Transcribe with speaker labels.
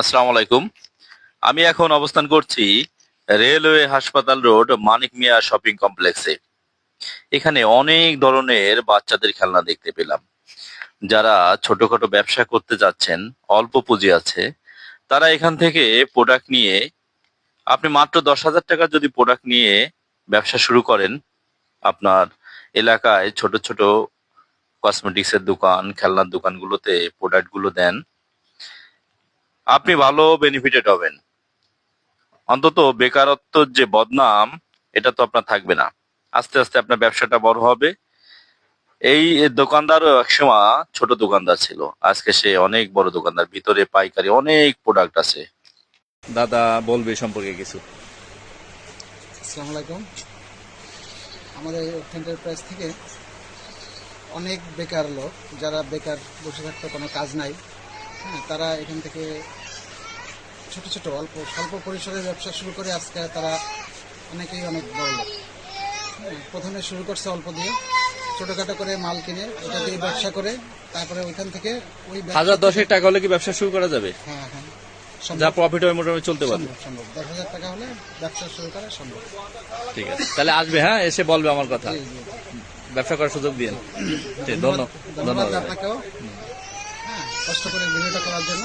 Speaker 1: আসসালামু আলাইকুম। আমি এখন অবস্থান করছি রেলওয়ে হাসপাতাল রোড, মানিক মিয়া শপিং কমপ্লেক্সে। এখানে অনেক ধরনের বাচ্চাদের খেলনা দেখতে পেলাম। যারা ছোটখাটো ব্যবসা করতে যাচ্ছেন, অল্প পুঁজি আছে, তারা এখান থেকে প্রোডাক্ট নিয়ে, আপনি মাত্র দশ হাজার টাকা যদি প্রোডাক্ট নিয়ে ব্যবসা শুরু করেন, আপনার এলাকায় ছোট ছোট কসমেটিক্সের দোকান, খেলনার দোকানগুলোতে প্রোডাক্টগুলো দেন আপনি ভালো বেনিফিটেড হবেন। অন্তত বেকারত্বর যে বদনাম এটা তো আপনার থাকবে না। আস্তে আস্তে আপনার ব্যবসাটা বড় হবে। এই দোকানদারও একসময় ছোট দোকানদার ছিল। আজকে সে অনেক বড় দোকানদার ভিতরে পাইকারি অনেক প্রোডাক্ট আছে। দাদা বলবে সম্পর্কে কিছু।
Speaker 2: আসসালামু আলাইকুম। আমাদের এন্টারপ্রাইজ থেকে অনেক বেকার লোক যারা বেকার বসে থাকতে কোনো কাজ নাই হ্যাঁ তারা এখান থেকে ছোট ছোট অল্প স্বল্প পরিসরের ব্যবসা শুরু করে আজকে তারা অনেকেই অনেক বড় লোক। হ্যাঁ প্রথমে শুরু করছে অল্প দিয়ে। ছোটোখাটো করে মাল কিনে ওটা দিয়ে ব্যবসা করে তারপরে ওইখান থেকে ওই
Speaker 1: হাজার দশেক টাকা হলে কি ব্যবসা শুরু করা যাবে?
Speaker 2: হ্যাঁ হ্যাঁ।
Speaker 1: যা প্রফিট হয় মোটামুটি চলতে পারবে
Speaker 2: সম্ভব দশ হাজার টাকা হলে ব্যবসা শুরু করা সম্ভব।
Speaker 1: ঠিক আছে। তাহলে আসবে হ্যাঁ? এসে বলবে আমার কথা। ব্যবসা করার সুযোগ ধন্যবাদ।
Speaker 2: ধন্যবাদ
Speaker 1: ধন্যবাদ।
Speaker 2: আপনাকেও। হ্যাঁ কষ্ট করে ভিডিওটা করার জন্য।